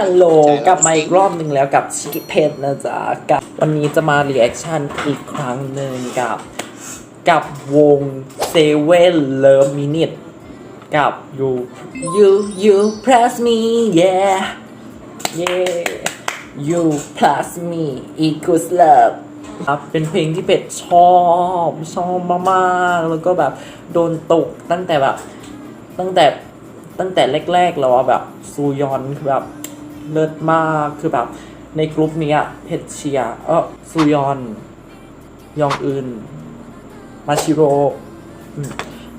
ฮัลโหลกลับมาอีกรอบหนึ่งแล้วกับชิคกี้เพนนะจ๊ะกับวันนี้จะมารีแอคชั่นอีกครั้งหนึ่งกับ กับวงเซเว่นเลิฟมินิทกับ you you you plus me yeah yeah you plus me equals love ครับเป็นเพลงที่เป็ดชอบชอบมากๆแล้วก็แบบโดนตกตั้งแต่แบบตั้งแต่ตั้งแต่แรกๆแล้วอะแบบซูยอนคือแบบ เลิศมากคือแบบในกลุ่มนี้เพชรเชียเออซูยอน ยองอึนมาชิโร่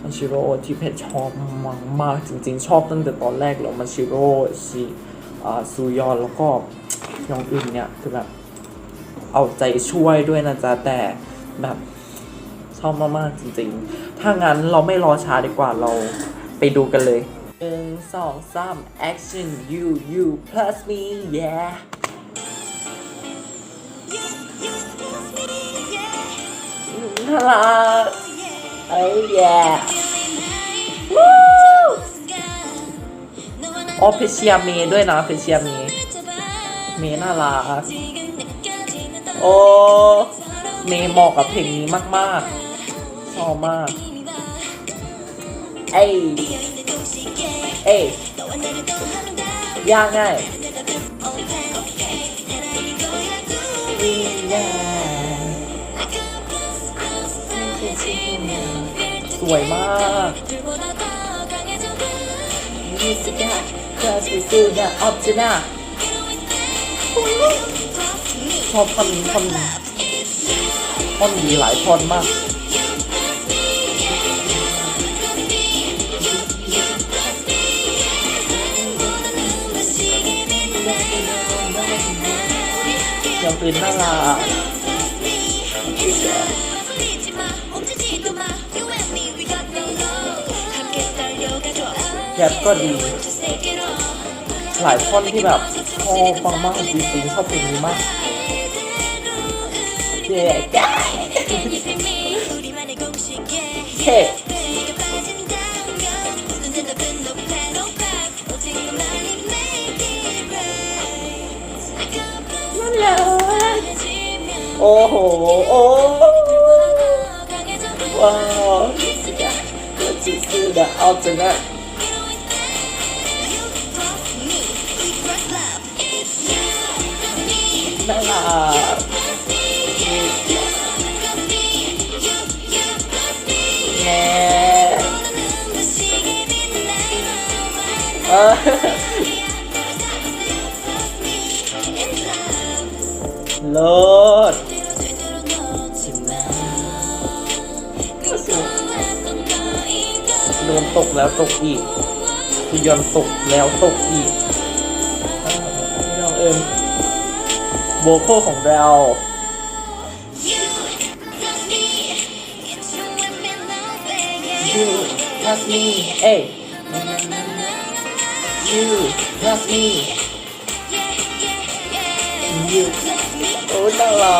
มาชิโร่ที่เพชรชอบมากมากจริงๆ ชอบตั้งแต่ตอนแรกแล้วมาชิโร่ชิอ่าซูยอนแล้วก็ยองอึนเนี่ยคือแบบเอาใจช่วยด้วยนะจ๊ะแต่แบบชอบมากๆจริงๆ ถ้างั้นเราไม่รอช้าดีกว่าเราไปดูกันเลย หนึ่งสองสาม action you you plus me yeah น่ารักเอ้ย yeah วู้อ๋อเพชเชียเมย์ด้วยนะเพชเชียเมย์เมย์น่ารักโอ้เมย์เหมาะกับเพลงนี้มาก ๆ ชอบมาก เอ้ย เอ้ยยากง่ายสวยมากมิสกาคลาสสิสูนะออฟจิน่าชอบท่อนนี้อนนี้ท่อนดีหลายท่อนมาก ยังเป็นน่ารักแคปก็ดีหลายท่อนที่แบบชอบฟังมากจริงๆชอบเพลงนี้มากเย้เฮ้ โอ้โห โอ้ว้าวก็จิซื้อดะเอาจังนะน่ารักแง่เออ เลิศโดนตกแล้วตกอีกคือยอนตกแล้วตกอีกน้องเอิญโวคอลของเรา You plus me เอ้ย You plus me You โอ้น่า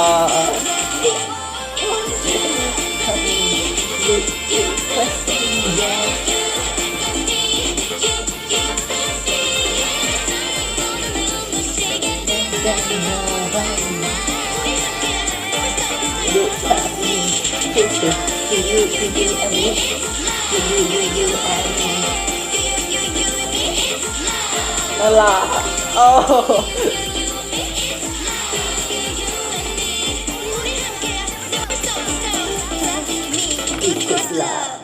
น่ารักโ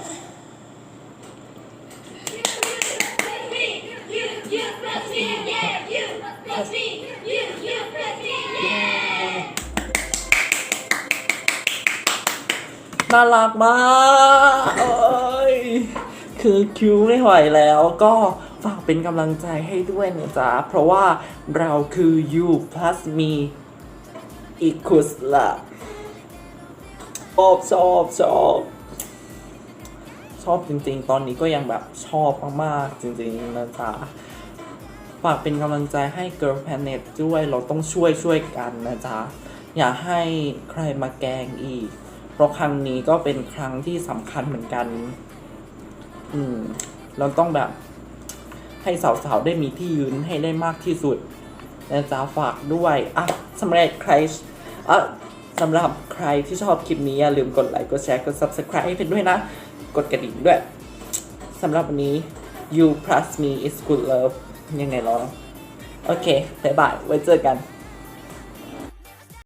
อ้อีกสุดละน่ารักมากเอ้ยคือคิวไม่ไหวแล้วก็ฝากเป็นกำลังใจให้ด้วยนะจ๊ะ เพราะว่าเราคือ you plus me equals love ชอบชอบชอบ ชอบจริง ๆ ตอนนี้ก็ยังแบบชอบมากๆจริงๆนะจ๊ะฝากเป็นกำลังใจให้ Girl Planet ด้วยเราต้องช่วยช่วยกันนะจ๊ะอย่าให้ใครมาแกงอีก เพราะครั้งนี้ก็เป็นครั้งที่สำคัญเหมือนกัน อืม เราต้องแบบ ให้สาวๆ ได้มีที่ยืนให้ได้มากที่สุดนะจ๊ะฝากด้วยอะสำหรับใครอะสำหรับใครที่ชอบคลิปนี้อย่าลืมกดไลค์ กดแชร์ กด subscribe ให้เพนด้วยนะ กดกระดิ่งด้วยสำหรับวันนี้ you plus me is good love ยังไงร้อง โอเคบายบาย ไว้เจอกัน